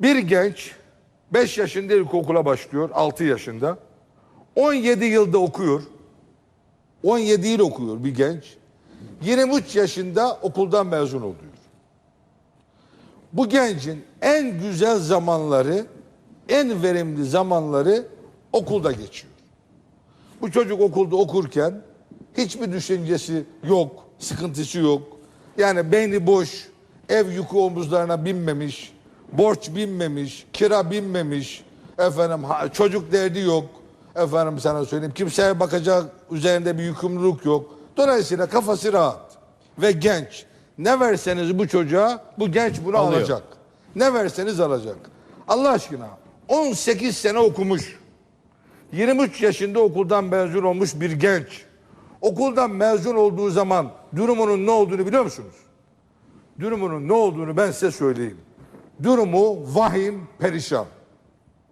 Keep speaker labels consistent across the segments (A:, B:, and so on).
A: Bir genç 5 yaşında ilkokula başlıyor, 6 yaşında. 17 yılda okuyor. 17 yıl okuyor bir genç. 23 yaşında okuldan mezun oluyor. Bu gencin en güzel zamanları, en verimli zamanları okulda geçiyor. Bu çocuk okulda okurken hiçbir düşüncesi yok, sıkıntısı yok. Yani beyni boş, ev yükü omuzlarına binmemiş, borç binmemiş, kira binmemiş, efendim çocuk derdi yok. Efendim sana söyleyeyim kimseye bakacak üzerinde bir yükümlülük yok. Dolayısıyla kafası rahat ve genç. Ne verseniz bu çocuğa bu genç bunu
B: Alıyor.
A: alacak. Ne verseniz alacak. Allah aşkına 18 sene okumuş. 23 yaşında okuldan mezun olmuş bir genç. Okuldan mezun olduğu zaman durumunun ne olduğunu biliyor musunuz? Durumunun ne olduğunu ben size söyleyeyim. Durumu vahim, perişan.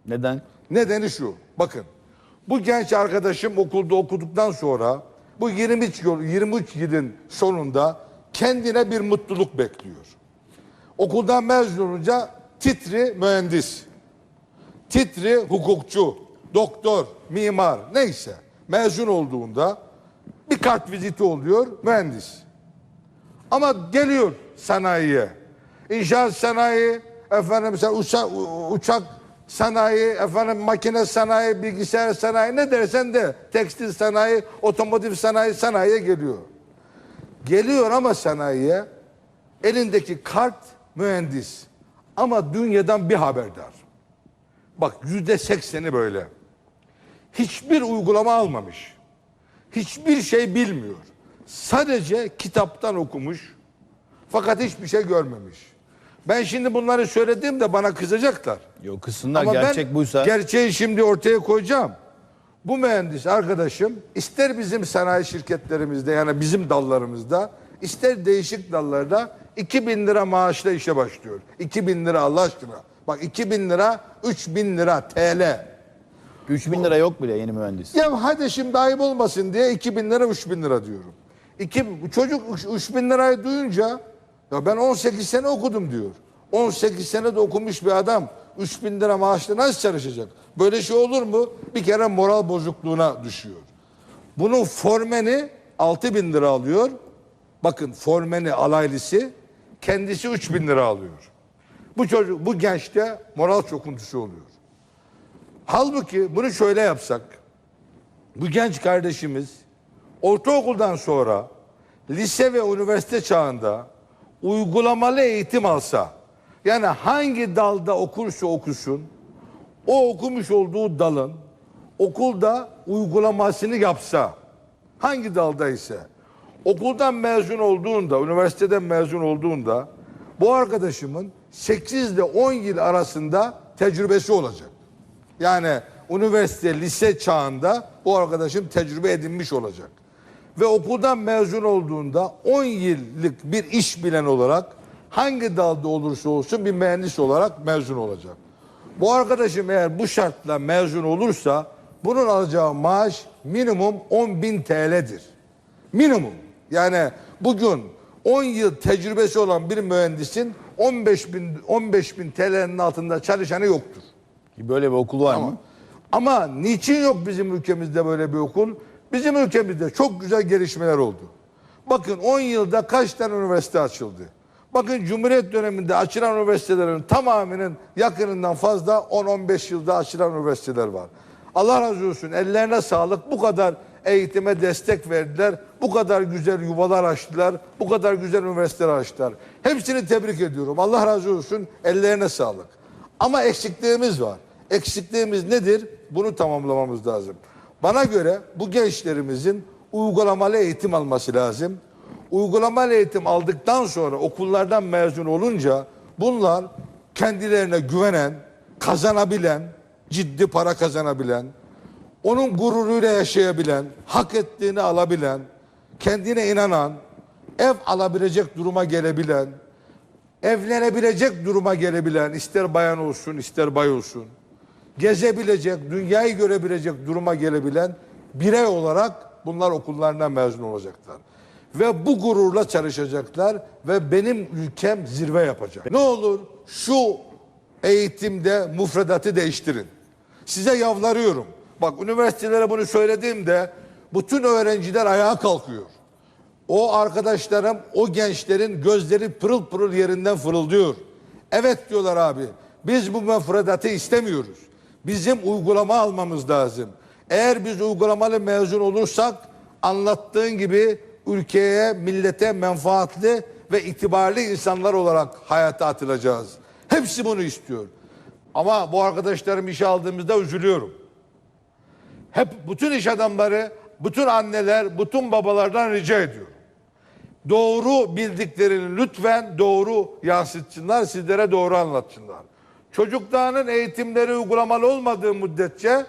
B: Neden?
A: Nedeni şu. Bakın. Bu genç arkadaşım okulda okuduktan sonra bu 23 yıl 23 yılın sonunda kendine bir mutluluk bekliyor. Okuldan mezun olunca titri mühendis. Titri hukukçu, doktor, mimar neyse mezun olduğunda bir kart viziti oluyor mühendis. Ama geliyor sanayiye. İnşaat sanayi, efendim mesela uçak, uçak sanayi, efendim makine sanayi, bilgisayar sanayi ne dersen de tekstil sanayi, otomotiv sanayi sanayiye geliyor. Geliyor ama sanayiye elindeki kart mühendis ama dünyadan bir haberdar. Bak yüzde sekseni böyle. Hiçbir uygulama almamış. Hiçbir şey bilmiyor. Sadece kitaptan okumuş. Fakat hiçbir şey görmemiş. Ben şimdi bunları söylediğimde bana kızacaklar.
B: Yok kısımlar
A: Ama
B: gerçek
A: ben
B: buysa
A: gerçeği şimdi ortaya koyacağım. Bu mühendis arkadaşım ister bizim sanayi şirketlerimizde yani bizim dallarımızda ister değişik dallarda 2000 lira maaşla işe başlıyor. 2000 lira Allah aşkına. Bak 2000 lira 3000 lira TL.
B: 3000 lira yok bile yeni mühendis.
A: Ya hadi şimdi ayıp olmasın diye 2000 lira 3000 lira diyorum. İki, çocuk 3000 lirayı duyunca ya ben 18 sene okudum diyor. 18 sene de okumuş bir adam 3000 lira maaşla nasıl çalışacak? Böyle şey olur mu? Bir kere moral bozukluğuna düşüyor. Bunun formeni 6000 lira alıyor. Bakın formeni alaylısı kendisi 3000 lira alıyor. Bu çocuk bu gençte moral çöküntüsü oluyor. Halbuki bunu şöyle yapsak, bu genç kardeşimiz ortaokuldan sonra lise ve üniversite çağında uygulamalı eğitim alsa, yani hangi dalda okursa okusun, o okumuş olduğu dalın okulda uygulamasını yapsa, hangi dalda ise, okuldan mezun olduğunda, üniversiteden mezun olduğunda bu arkadaşımın 8 ile 10 yıl arasında tecrübesi olacak. Yani üniversite, lise çağında bu arkadaşım tecrübe edinmiş olacak. Ve okuldan mezun olduğunda 10 yıllık bir iş bilen olarak hangi dalda olursa olsun bir mühendis olarak mezun olacak. Bu arkadaşım eğer bu şartla mezun olursa bunun alacağı maaş minimum 10 bin TL'dir. Minimum. Yani bugün 10 yıl tecrübesi olan bir mühendisin 15 bin, 15 bin TL'nin altında çalışanı yoktur.
B: Ki Böyle bir okul var mı?
A: ama niçin yok bizim ülkemizde böyle bir okul? Bizim ülkemizde çok güzel gelişmeler oldu. Bakın 10 yılda kaç tane üniversite açıldı? Bakın Cumhuriyet döneminde açılan üniversitelerin tamamının yakınından fazla 10-15 yılda açılan üniversiteler var. Allah razı olsun ellerine sağlık bu kadar eğitime destek verdiler. Bu kadar güzel yuvalar açtılar. Bu kadar güzel üniversiteler açtılar. Hepsini tebrik ediyorum. Allah razı olsun ellerine sağlık. Ama eksikliğimiz var. Eksikliğimiz nedir? Bunu tamamlamamız lazım. Bana göre bu gençlerimizin uygulamalı eğitim alması lazım. Uygulamalı eğitim aldıktan sonra okullardan mezun olunca bunlar kendilerine güvenen, kazanabilen, ciddi para kazanabilen, onun gururuyla yaşayabilen, hak ettiğini alabilen, kendine inanan, ev alabilecek duruma gelebilen, evlenebilecek duruma gelebilen ister bayan olsun ister bay olsun gezebilecek, dünyayı görebilecek duruma gelebilen birey olarak bunlar okullarından mezun olacaklar. Ve bu gururla çalışacaklar ve benim ülkem zirve yapacak. Ne olur şu eğitimde mufredatı değiştirin. Size yavlarıyorum. Bak üniversitelere bunu söylediğimde bütün öğrenciler ayağa kalkıyor. O arkadaşlarım, o gençlerin gözleri pırıl pırıl yerinden fırıldıyor. Evet diyorlar abi. Biz bu mefredatı istemiyoruz. Bizim uygulama almamız lazım. Eğer biz uygulamalı mezun olursak anlattığın gibi ülkeye, millete menfaatli ve itibarlı insanlar olarak hayata atılacağız. Hepsi bunu istiyor. Ama bu arkadaşlarım işe aldığımızda üzülüyorum. Hep bütün iş adamları, bütün anneler, bütün babalardan rica ediyorum. Doğru bildiklerini lütfen doğru yansıtsınlar, sizlere doğru anlatsınlar. Çocuklarının eğitimleri uygulamalı olmadığı müddetçe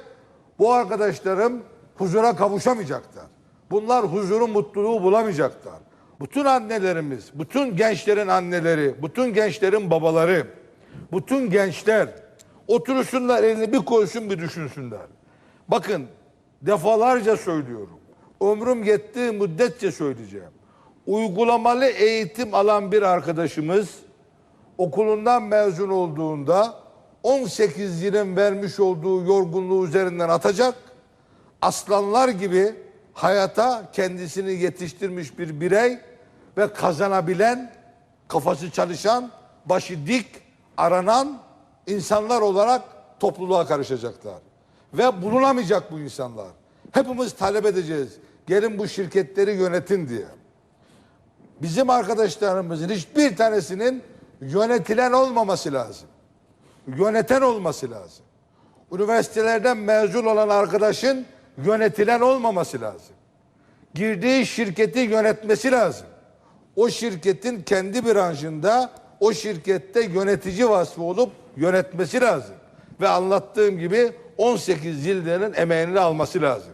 A: bu arkadaşlarım huzura kavuşamayacaklar. Bunlar huzuru, mutluluğu bulamayacaklar. Bütün annelerimiz, bütün gençlerin anneleri, bütün gençlerin babaları, bütün gençler otursunlar elini bir koysun bir düşünsünler. Bakın defalarca söylüyorum. Ömrüm yettiği müddetçe söyleyeceğim. Uygulamalı eğitim alan bir arkadaşımız okulundan mezun olduğunda 18 yılın vermiş olduğu yorgunluğu üzerinden atacak. Aslanlar gibi hayata kendisini yetiştirmiş bir birey ve kazanabilen, kafası çalışan, başı dik, aranan insanlar olarak topluluğa karışacaklar. Ve bulunamayacak bu insanlar. Hepimiz talep edeceğiz. Gelin bu şirketleri yönetin diye. Bizim arkadaşlarımızın hiçbir tanesinin yönetilen olmaması lazım. Yöneten olması lazım. Üniversitelerden mezun olan arkadaşın yönetilen olmaması lazım. Girdiği şirketi yönetmesi lazım. O şirketin kendi branşında o şirkette yönetici vasfı olup yönetmesi lazım. Ve anlattığım gibi 18 yılların emeğini alması lazım.